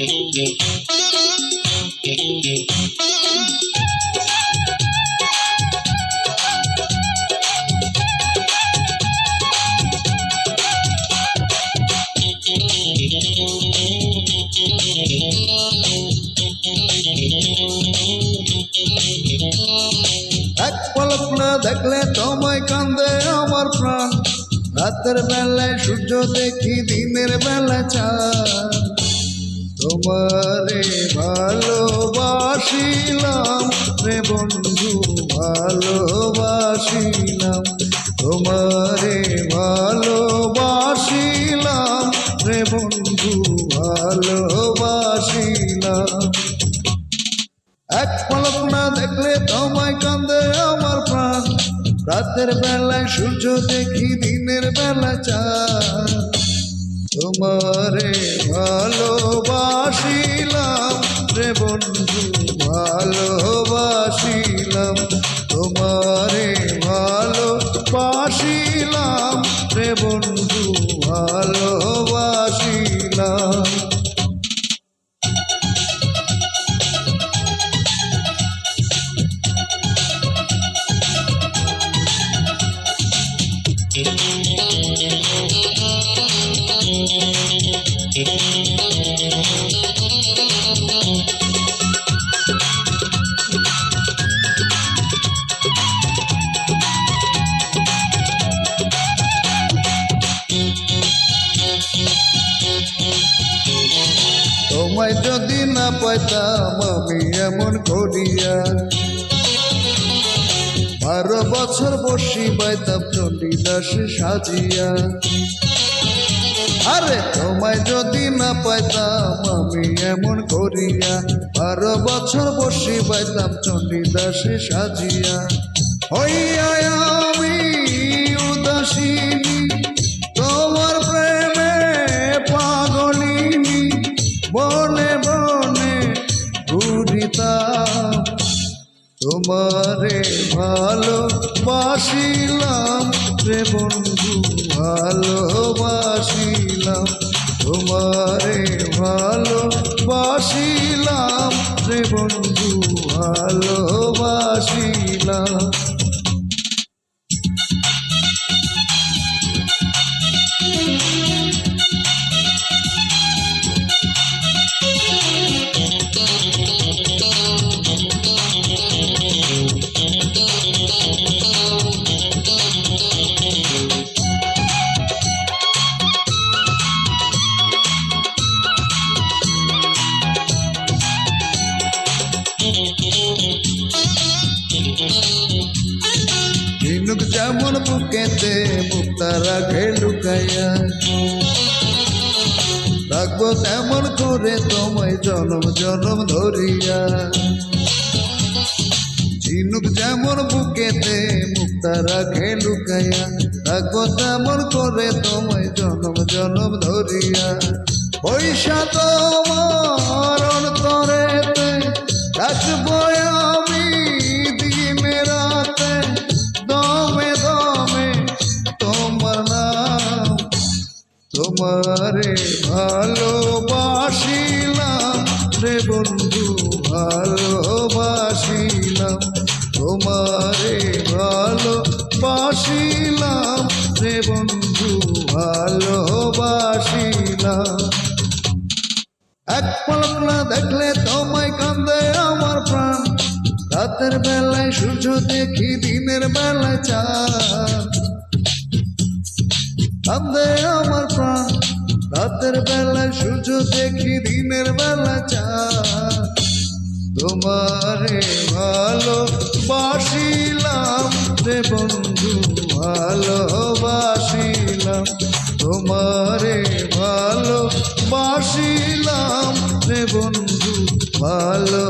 এক পলক না দেখলে তোমায় কান্দে আমার প্রাণ রাতের বেলায় সূর্য দেখি দিনের বেলা চাঁদ তোমারে ভালোবাসিলাম রে বন্ধু, ভালোবাসিলাম। তোমারে ভালোবাসিলাম রে বন্ধু, ভালোবাসিলাম। এক পলক না দেখলে তোমায় কান্দে আমার প্রাণ। রাতের বেলায় সূর্য দেখি, দিনের বেলা চাঁদ। তোমারে ভালোবাসিলাম রে বন্ধু ভালোবাসিলাম। তোমারে ভালোবাসিলাম রে বন্ধু ভালোবাসিলাম তোমায় যদি না পাইতাম আমি এমন করিয়া। বারো বছর বসি পাইতাম চণ্ডীদাস সাজিয়া। আরে তোমায় যদি না পাইতাম আমি এমন করিয়া বারো বছর বসি পাইতাম চণ্ডীদাস সাজিয়া। হইয়া আমি উদাসিনী, তোমার প্রেমে পাগলিনী, বনে বনে ঘুরিতাম। তোমারে ভালোবাসিলাম রে বন্ধু। ভালোবাসিলাম তোমারে ভালোবাসিলাম রে বন্ধু ভালোবাসিলাম। বুকেতে মুক্তা রাখে লুকাইয়া রাখব তেমন করে তোমায় জনম জনম ধরিয়া ঝিনুক যেমন বুকেতে মুক্তা রাখে লুকাইয়া রাখব তেমন করে তোমায় জনম জনম ধরিয়া পয়সা তোমারে ভালোবাসিলাম রে বন্ধু, ভালোবাসিলাম। তোমারে ভালোবাসিলাম রে বন্ধু, ভালোবাসিলাম। এক পলক না দেখলে তোমায় কান্দে আমার প্রাণ। রাতের বেলায় সূর্য দেখি, দিনের বেলায় চাঁদ। কান্দে আমার প্রাণ, রাতের বেলায় সূর্য দেখি, দিনের বেলা চাঁদ। তোমারে ভালো বাসিলাম রে বন্ধু, ভালোবাসিলাম। তোমারে ভালো বাসিলাম রে বন্ধু ভালো